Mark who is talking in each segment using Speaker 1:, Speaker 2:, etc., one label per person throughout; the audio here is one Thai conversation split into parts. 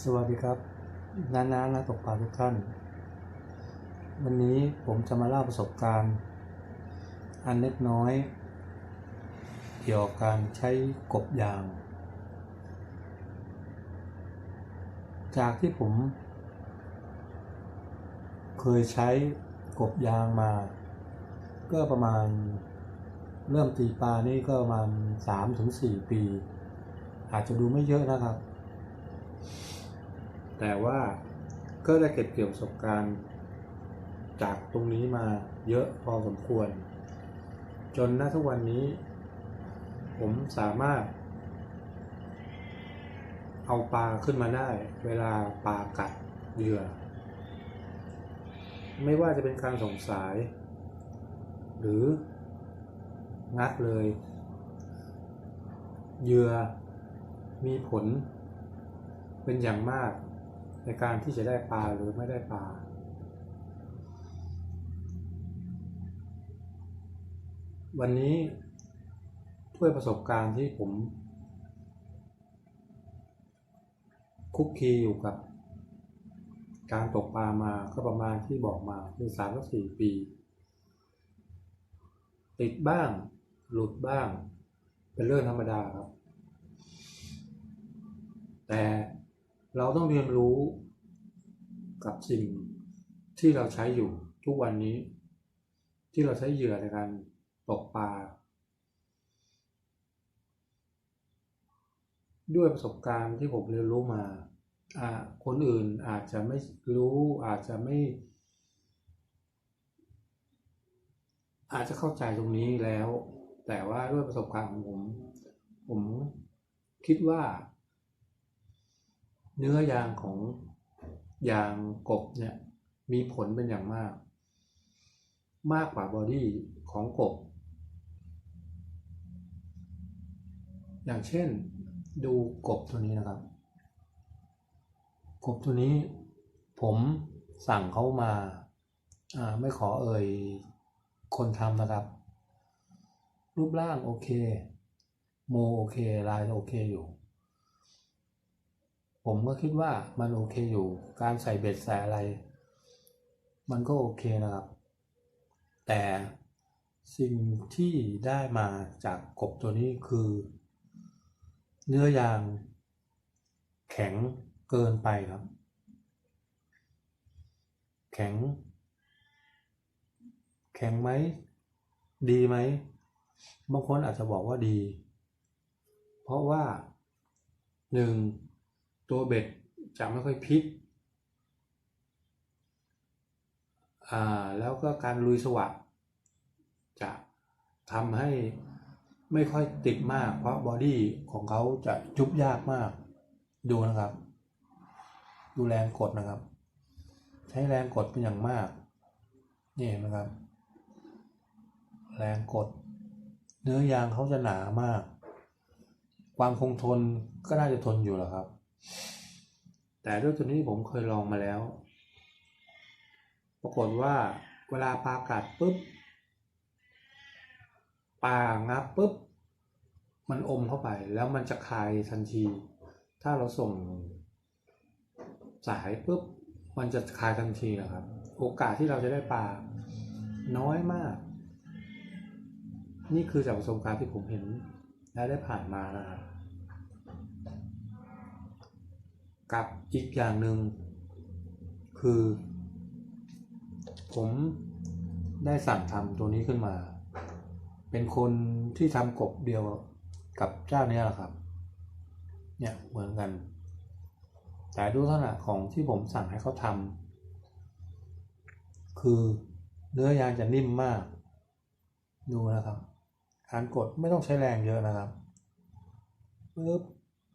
Speaker 1: สวัสดีครับน้าน้านักตกปลาทุกท่าน วันนี้ผมจะมาเล่าประสบการณ์ อันเล็กน้อย เกี่ยวกับการใช้กบยาง จากที่ผม เคยใช้กบยางมา ก็ประมาณเริ่มตีปลานี่ก็ประมาณสามถึงสี่ปี อาจจะดูไม่เยอะนะครับ แต่ว่าก็ได้เก็บเกี่ยวประสบการณ์จากตรงนี้มาเยอะพอสมควร จนณทุกวันนี้ ผมสามารถ เอาปลาขึ้นมาได้ เวลาปลากัดเหยื่อ ไม่ว่าจะเป็นการส่งสาย หรืองัดเลยเหยื่อมีผลเป็นอย่างมาก ในการที่จะได้ปลาหรือไม่ได้ปลาวันนี้ด้วยประสบการณ์ที่ผม คุกคีอยู่กับ การตกปลามาก็ประมาณที่บอกมาคือสามถึงสี่ปี ติดบ้าง หลุดบ้าง เป็นเรื่องธรรมดาครับ แต่ เราต้องเรียนรู้กับสิ่งที่เราใช้อยู่ทุกวันนี้ ที่เราใช้เหยื่อในการตกปลาด้วยประสบการณ์ที่ผมเรียนรู้มาอ่าคนอื่นอาจจะไม่รู้อาจจะไม่ อาจจะเข้าใจตรงนี้แล้ว แต่ว่าด้วยประสบการณ์ของผม ผมคิดว่า เนื้อยางของยางกบเนี่ยมีผลเป็นอย่างมาก มากกว่าบอดี้ของกบ อย่างเช่นดูกบตัวนี้นะครับ กบตัวนี้ผมสั่งเขามาไม่ขอเอ่ยคนทำนะครับ รูปร่างโอเค โมโอเค ลายโอเคอยู่ ผมก็คิดว่ามันโอเคอยู่ การใส่เบ็ดใส่อะไร มันก็โอเคนะครับ แต่สิ่งที่ได้มาจากกบตัวนี้คือ เนื้อยางแข็งเกินไปครับ แข็ง แข็งไหม ดีไหม บางคนอาจจะบอกว่าดี เพราะว่าหนึ่ง ตัวเบ็ดจะไม่ค่อยพลิกอ่าแล้วก็การลุยสวัสดจะทำให้ไม่ค่อยติดมาก เพราะบอดี้ของเขาจะยุบยากมาก ดูนะครับ ดูแรงกดนะครับ ใช้แรงกดเป็นอย่างมาก นี่เห็นไหมครับ แรงกด เนื้อยางเขาจะหนามาก ความคงทนก็น่าจะทนอยู่แหละครับ แต่ด้วยตัวนี้ผมเคยลองมาแล้ว ปรากฏว่าเวลาปลากัดปุ๊บปลางับปุ๊บ มันอมเข้าไปแล้วมันจะคายทันที ถ้าเราส่งสายปุ๊บ มันจะคายทันทีนะครับ โอกาสที่เราจะได้ปลาน้อยมาก นี่คือจากประสบการณ์ที่ผมเห็นและได้ผ่านมานะครับ กับอีกอย่างหนึ่งคือ ผมได้สั่งทำตัวนี้ขึ้นมา เป็นคนที่ทำกบเดียวกับเจ้าเนี้ยแหละครับ เนี่ยเหมือนกัน แต่ดูลักษณะของที่ผมสั่งให้เขาทำคือเนื้อยางจะนิ่มมาก ดูนะครับการกดไม่ต้องใช้แรงเยอะนะครับปึ๊บ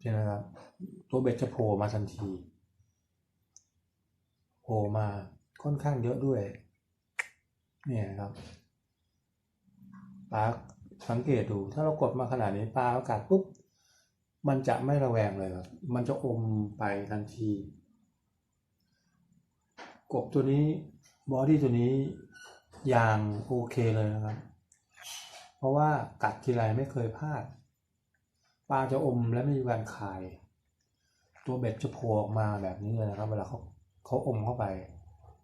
Speaker 1: เห็นไหมครับ ตัวเบ็ดจะโผล่มาทันทีโผล่มาค่อนข้างเยอะด้วยเนี่ยครับปลาสังเกตดูถ้าเรากดมาขนาดนี้ปลาอากาศปุ๊บมันจะไม่ระแวงเลยครับ มันจะอมไปทันที กบตัวนี้บอดี้ตัวนี้ยางโอเคเลยนะครับ เพราะว่ากัดทีไรไม่เคยพลาด ปลาจะอมและไม่มีการคาย ตัวเบ็ดจะโผล่ออกมาแบบนี้เลยนะครับ เวลาเขาเขาอมเข้าไป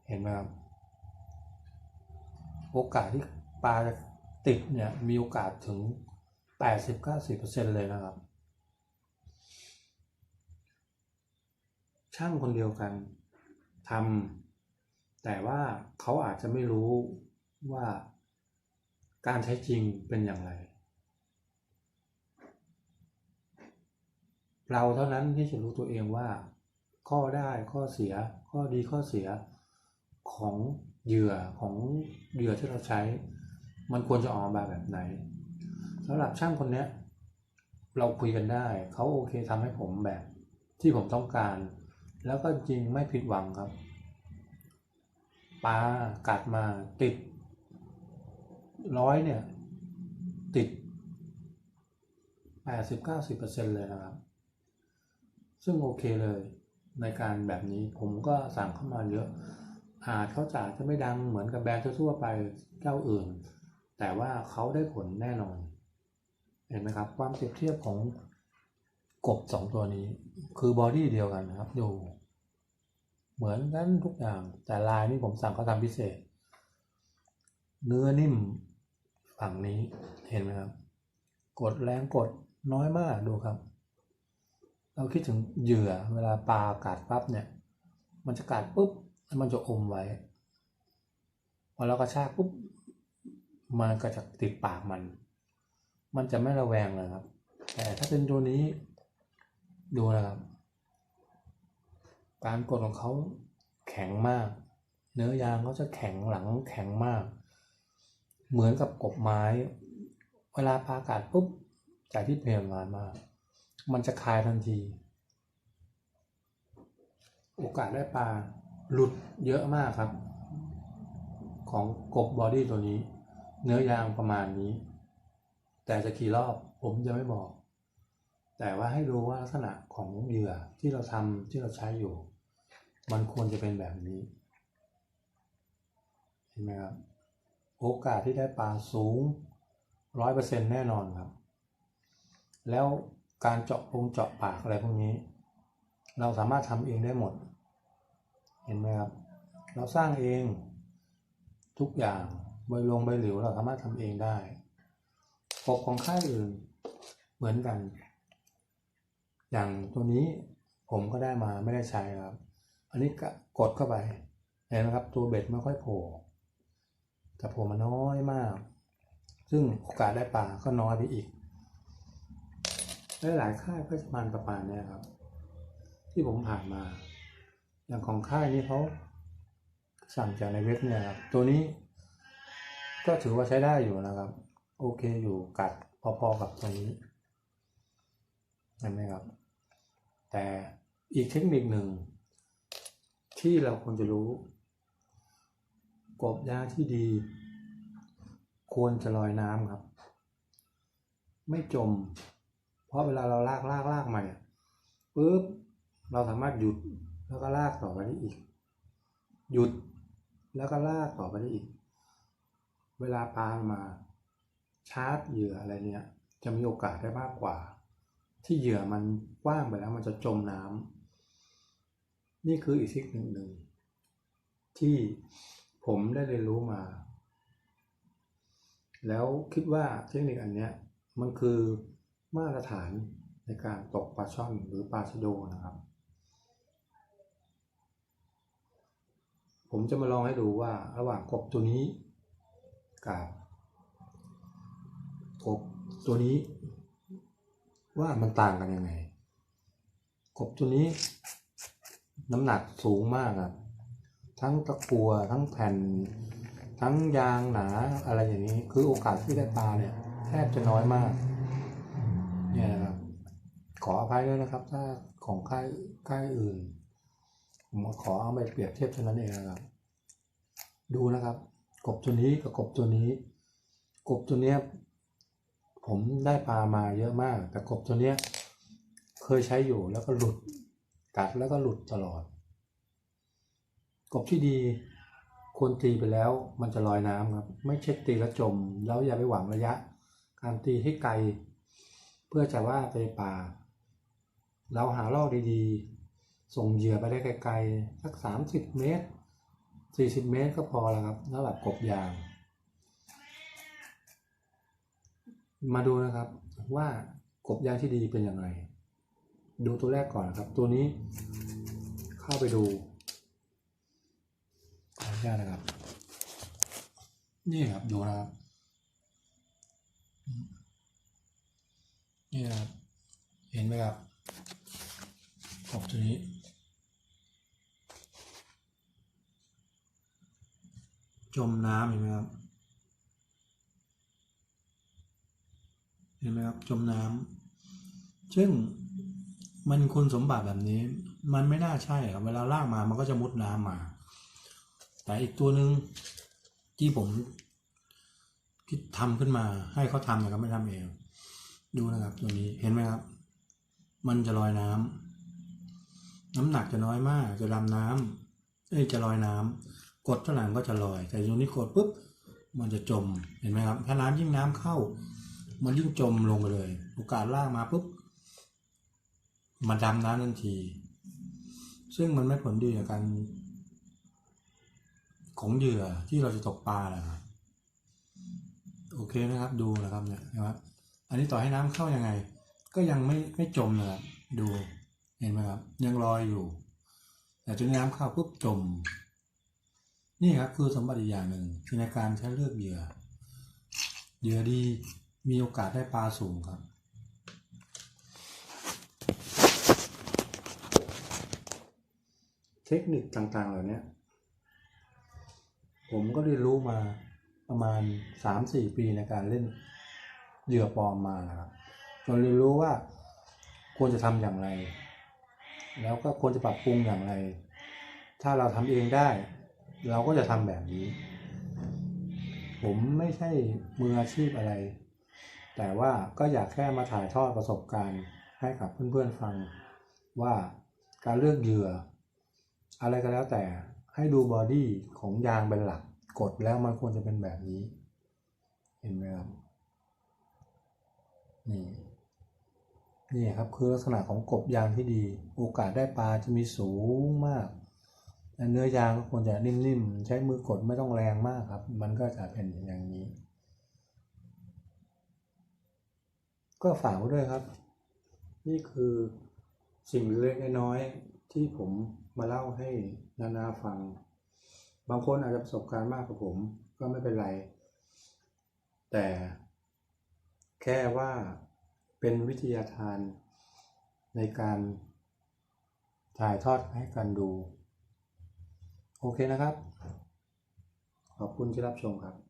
Speaker 1: เห็นไหมครับ โอกาสที่ปลาจะติดเนี่ยมีโอกาสถึง 80-90%เลยนะครับ ช่างคนเดียวกันทำแต่ว่าเขาอาจจะไม่รู้ว่าการใช้จริงเป็นอย่างไร เราเท่านั้นที่จะรู้ตัวเองว่า ข้อได้ข้อเสีย ข้อดีข้อเสียของเหยื่อของเหยื่อที่เราใช้ มันควรจะออกมาแบบไหนสำหรับช่างคนเนี้ยเราคุยกันได้ เขาโอเคทำให้ผมแบบ ที่ผมต้องการ แล้วก็จริงไม่ผิดหวังครับปลากัดมาติดร้อยเนี่ย ติดแปดสิบเก้าสิบเปอร์เซ็นเลยนะครับ ซึ่งโอเคเลย ในการแบบนี้ผมก็สั่งเข้ามาเยอะ อาจเขาจะจะไม่ดังเหมือนกับแบรนด์ทั่วไปเจ้าอื่น แต่ว่าเขาได้ผลแน่นอน เห็นไหมครับ ความเปรียบเทียบของกบสองตัวนี้ คือบอดี้เดียวกันนะครับดูเหมือนกันทุกอย่าง แต่ลายนี่ผมสั่งเขาทำพิเศษ เนื้อนิ่มฝั่งนี้เห็นไหมครับ กดแรงกดน้อยมากดูครับ เราคิดถึงเหยื่อเวลาปลากัดปั๊บเนี่ย มันจะกัดปุ๊บแล้วมันจะอมไว้พอเรากระชากปุ๊บมันก็จะติดปากมัน มันจะไม่ระแวงเลยครับ แต่ถ้าเป็นตัวนี้ดูนะครับ การกดของเขาแข็งมาก เนื้อยางเขาจะแข็งหลังแข็งมาก เหมือนกับกบไม้ เวลาปลากัดปุ๊บจากที่เปลี่ยนงานมา มันจะคลายทันที โอกาสได้ปลาหลุดเยอะมากครับ ของกบบอดี้ตัวนี้ เนื้อยางประมาณนี้ แต่จะกี่รอบผมจะไม่บอก แต่ว่าให้รู้ว่าลักษณะของเหยื่อที่เราทำที่เราใช้อยู่ มันควรจะเป็นแบบนี้เห็นไหมครับโอกาสที่ได้ปลาสูงร้อยเปอร์เซ็นแน่นอนครับ แล้ว การเจาะปงเจาะปากอะไรพวกนี้ เราสามารถทำเองได้หมด เห็นไหมครับ เราสร้างเองทุกอย่างใบลงใบหลิวเราสามารถทำเองได้ปกของค่ายอื่นเหมือนกัน อย่างตัวนี้ผมก็ได้มาไม่ได้ใช้ครับ อันนี้ก็กดเข้าไปเห็นไหมครับ ตัวเบ็ดไม่ค่อยโผล่แต่โผล่มาน้อยมาก ซึ่งโอกาสได้ปลาก็น้อยไปอีก หลายค่ายก็จะมันประมาณเนี้ยครับ ที่ผมผ่านมา อย่างของค่ายนี้เขาสั่งจากในเว็บเนี่ยครับ ตัวนี้ ก็ถือว่าใช้ได้อยู่นะครับ โอเคอยู่กัดพอๆกับตัวนี้เห็นไหมครับ แต่อีกเทคนิคหนึ่ง ที่เราควรจะรู้ กบยาที่ดี ควรจะลอยน้ำครับ ไม่จม ราะเวลาเราลากลากลากมาเนี่ยปุ๊บเราสามารถหยุดแล้วก็ลากต่อไปได้อีก หยุดแล้วก็ลากต่อไปได้อีก เวลาปลามาชาร์จเหยื่ออะไรเนี่ย จะมีโอกาสได้มากกว่า ที่เหยื่อมันกว้างไปแล้วมันจะจมน้ำนี่คืออีกเทคนิคหนึ่งที่ผมได้เรียนรู้มา แล้วคิดว่าเทคนิคอันเนี้ยมันคือ มาตรฐานในการตกปลาช่อนหรือปลาชะโดนะครับ ผมจะมาลองให้ดูว่าระหว่างกบตัวนี้กับกบตัวนี้ ว่ามันต่างกันยังไง กบตัวนี้น้ำหนักสูงมากครับทั้งตะกัวทั้งแผ่น ทั้งยางหนาอะไรอย่างนี้ คือโอกาสที่ได้ปลาเนี่ยแทบจะน้อยมาก ขออภัยด้วยนะครับ ถ้าของค่ายค่ายอื่น ผมขอเอาไปเปรียบเทียบเท่านั้นเองนะครับ ดูนะครับ กบตัวนี้กับกบตัวนี้ กบตัวเนี้ยผมได้ปลามาเยอะมาก แต่กบตัวเนี้ยเคยใช้อยู่แล้วก็หลุดกัดแล้วก็หลุดตลอด กบที่ดีควรตีไปแล้วมันจะลอยน้ำครับ ไม่ใช่ตีแล้วจม แล้วอย่าไปหวังระยะ การตีให้ไกล เพื่อจะว่าไปปลา เราหาล่อดีๆ ส่งเหยื่อไปได้ไกลๆ สักสามสิบเมตรสี่สิบเมตรก็พอแล้วครับสำหรับบกบยาง มาดูนะครับว่ากบยางที่ดีเป็นย่างไรดูตัวแรกก่อนนะครับ ตัวนี้เข้าไปดูขออนุญาตนะครับ นี่ครับดูนะครับ นี่นะครับ เห็นไหมครับ ออกตัวนี้ จมน้ำเห็นไหมครับ เห็นไหมครับ จมน้ำซึ่งมันคุณสมบัติแบบนี้ มันไม่น่าใช่ครับเวลาลากมามันก็จะมุดน้ำมา แต่อีกตัวหนึ่งที่ผมคิดทำขึ้นมาให้เขาทำนะครับไม่ทำเอง ดูนะครับตัวนี้เห็นไหมครับ มันจะลอยน้ำ น้ำหนักจะน้อยมาก จะดำน้ำเอ้ยจะลอยน้ำกดเท่าไหร่ก็จะลอย แต่ตรงนี้กดปุ๊บมันจะจมเห็นไหมครับ ถ้าน้ำยิ่งน้ำเข้า มันยิ่งจมลงไปเลย โอกาสลากมาปุ๊บมันดำน้ำทันที ซึ่งมันไม่ผลดีกับการของเหยื่อที่เราจะตกปลานะครับโอเคนะครับดูนะครับเนี่ยนะครับ อันนี้ต่อให้น้ำเข้ายังไง ก็ยังไม่ไม่จมนะครับดู เห็นไหมครับยังลอยอยู่ แต่จนน้ำเข้าปุ๊บจม นี่ครับคือสมบัติอย่างหนึ่งที่ในการใช้เลือกเหยื่อเหยื่อดีมีโอกาสได้ปลาสูงครับเทคนิคต่างๆ เหล่านี้ผมก็เรียนรู้มาประมาณสามสี่ปีในการเล่นเหยื่อปลอมมานะครับจนเรียนรู้ว่าควรจะทำอย่างไร แล้วก็ควรจะปรับปรุงอย่างไร ถ้าเราทำเองได้ เราก็จะทำแบบนี้ ผมไม่ใช่มืออาชีพอะไร แต่ว่าก็อยากแค่มาถ่ายทอดประสบการณ์ให้กับเพื่อนๆฟัง ว่าการเลือกเหยื่อ อะไรก็แล้วแต่ให้ดูบอดี้ของยางเป็นหลัก กดแล้วมันควรจะเป็นแบบนี้ เห็นไหมครับนี่ นี่ครับคือลักษณะของกบยางที่ดี โอกาสได้ปลาจะมีสูงมาก เนื้อยางก็ควรจะนิ่มๆ ใช้มือกดไม่ต้องแรงมากครับ มันก็จะเป็นอย่างนี้ ก็ฝากไว้ด้วยครับ นี่คือสิ่งเล็กน้อยที่ผมมาเล่าให้นานาฟัง บางคนอาจจะประสบการณ์มากกว่าผม ก็ไม่เป็นไร แต่แค่ว่า เป็นวิทยาทานในการถ่ายทอดให้กันดู โอเคนะครับ ขอบคุณที่รับชมครับ